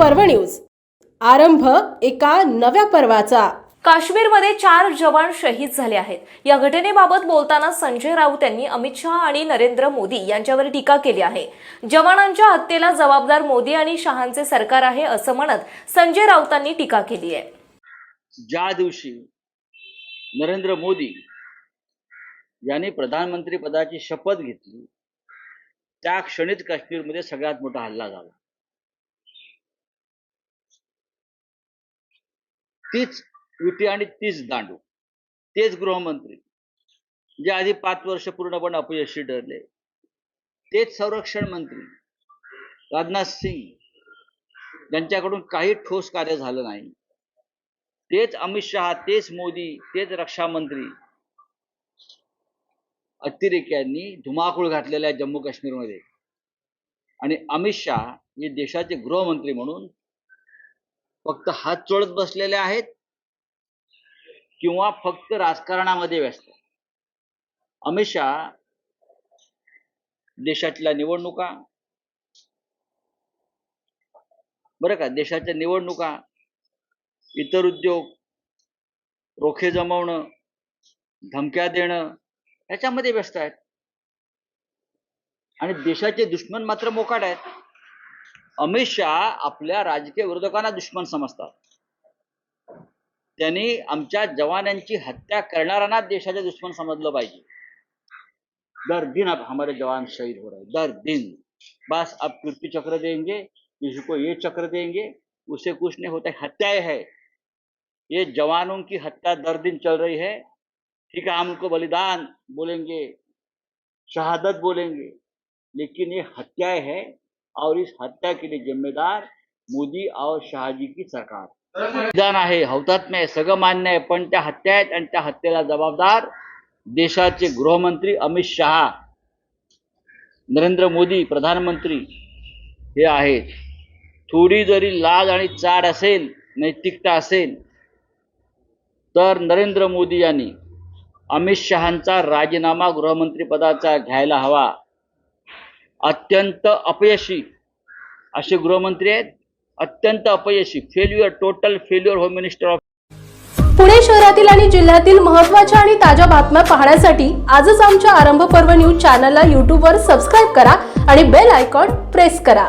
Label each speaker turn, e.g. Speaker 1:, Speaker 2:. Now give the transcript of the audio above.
Speaker 1: News. आरंभ एका नव्या पर्वाचा.
Speaker 2: काश्मीरमध्ये चार जवान शहीद झाले आहेत. या घटनेबाबत बोलताना संजय राऊत यांनी अमित शहा आणि नरेंद्र मोदी यांच्यावर टीका केली आहे. जवानांच्या हत्येला जबाबदार मोदी आणि शहांचे सरकार आहे असं म्हणत संजय राऊतांनी टीका केली आहे.
Speaker 3: ज्या दिवशी नरेंद्र मोदी यांनी प्रधानमंत्री पदाची शपथ घेतली त्या क्षणीच काश्मीरमध्ये सगळ्यात मोठा हल्ला झाला. तीच विटी आणि तीच दांडू तेच गृहमंत्री जे आधी पाच वर्ष पूर्णपणे अपयशी ठरले. तेच संरक्षण मंत्री राजनाथ सिंग ज्यांच्याकडून काही ठोस कार्य झालं नाही. तेच अमित शहा तेच मोदी तेच रक्षा मंत्री अतिरेक्यांनी धुमाकूळ घातलेला आहे जम्मू काश्मीरमध्ये. आणि अमित शहा हे देशाचे गृहमंत्री म्हणून फक्त हात चोळत बसलेले आहेत. किंवा फक्त राजकारणामध्ये व्यस्त. अमित शहा देशातल्या निवडणुका बरं का देशाच्या निवडणुका इतर उद्योग रोखे जमवणं धमक्या देणं ह्याच्यामध्ये व्यस्त आहेत. आणि देशाचे दुश्मन मात्र मोकाट आहेत. अमित शहा आपल्या राजकीय विरोधकांना दुश्मन समजतात. त्यांनी आमच्या जवानांची हत्या करणाऱ्यांना देशाचे दुश्मन समजलं पाहिजे. दर दिन अब हमारे जवान शहीद हो रहे दर दिन बस अब कीर्ति चक्र देंगे किसी को ये चक्र देंगे, उसे कुछ नहीं होता हत्याएँ है। ये जवानों की हत्या दर दिन चल रही है। ठीक है, हम उनको बलिदान बोलेंगे, शहादत बोलेंगे, लेकिन ये हत्याएँ है और इस हत्या के लिए जिम्मेदार मोदी और शाहजी की सरकार। विधान आहे हौतात्म्य आहे सगळं मान्य आहे पण त्या हत्या आहेत आणि त्या हत्येला जबाबदार देशाचे गृहमंत्री अमित शहा. नरेंद्र मोदी प्रधानमंत्री हे आहेत. थोडी जरी लाज आणि चाड असेल नैतिकता असेल तर नरेंद्र मोदी यांनी अमित शहांचा राजीनामा गृहमंत्री पदाचा घ्यायला हवा. अत्यंत अपयशी असे गृहमंत्री आहेत. अत्यंत अपयशी. Failure total failure home minister of
Speaker 1: Pune शहरातील आणि जिल्ह्यातील महत्त्वाच्या आणि ताज्या बातम्या पाहण्यासाठी आजच आमच्या आरंभ पर्व न्यूज चॅनलला यूट्यूबवर सबस्क्राईब करा आणि बेल आयकॉन प्रेस करा.